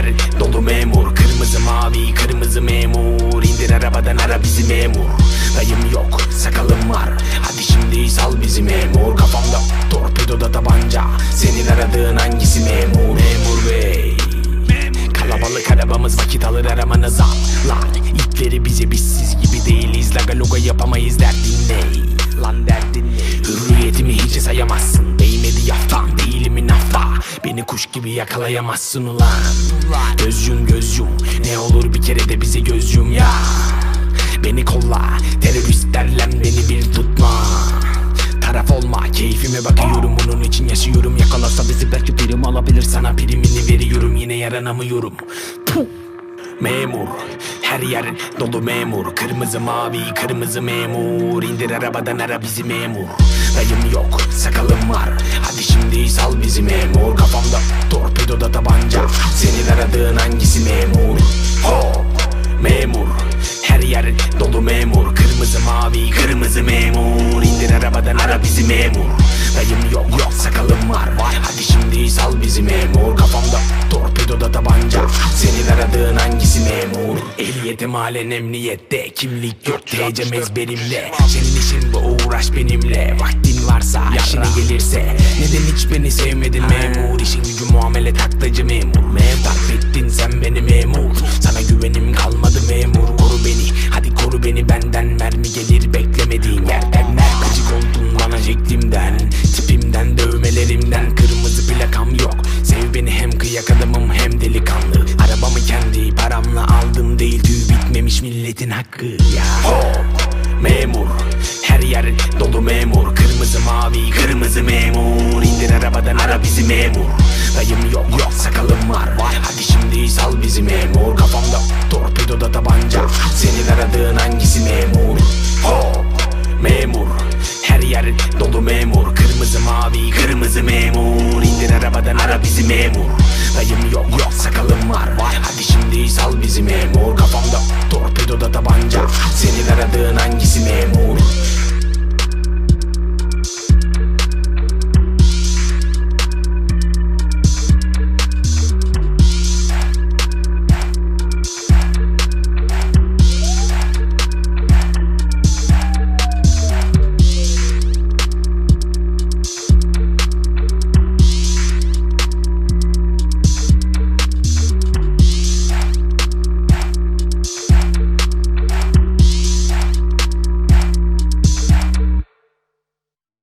yer dolu memur Kırmızı mavi kırmızı memur. İndir arabadan ara bizi memur. Dayım yok sakalım var. Hadi şimdi sal bizi memur. Kafamda torpidoda tabanca. Senin aradığın hangisi memur? Memur bey. Kalabalık arabamız vakit alır aramanıza Lan itleri bize biz siz gibi değiliz. Laga yapamayız derdin ne? Lan derdin ne? Hürriyetimi hiç sayamazsın kuş gibi yakalayamazsın ulan. Göz yum göz yum Ne olur bir kere de bize göz yum ya. Beni kolla Teröristlerle beni bir tutma. Taraf olma keyfime bakıyorum bunun için yaşıyorum. Yakalasa bizi belki prim alabilir sana primini veriyorum. Yine yaranamıyorum. Puh. Memur her yer dolu memur. Kırmızı mavi kırmızı memur. İndir arabadan ara bizi memur. Dayım yok sakalım var. Hadi şimdi bizi memur Kafamda torpidoda tabanca. Senin aradığın hangisi memur? Hop memur. Her yer dolu memur. Kırmızı mavi kırmızı memur. İndir arabadan ara bizi memur. Dayım yok yok sakalım var Hadi şimdi sal bizi memur. Kafamda torpidoda tabanca. Senin aradığın hangisi memur? Ehliyetim halen emniyette Kimlik yok TC'm ezberimde Senin işin bu uğraş benimle Vaktin varsa işine gelirse. Neden hiç beni sevmedin memur İşin gücü muamele taklacı memur. Memur darp milletin hakkı. Ya. Hop memur. Her yer dolu memur. Kırmızı mavi kırmızı memur. İndir arabadan ara bizi memur. Dayım yok yok sakalım var. Hadi şimdi sal bizi memur. Kafamda torpidoda tabanca. Senin aradığın hangisi memur? Hop memur. Her yer dolu memur. Kırmızı mavi kırmızı memur. İndir arabadan ara bizi memur. Dayım yok yok sakalım var. Hadi şimdi sal bizi memur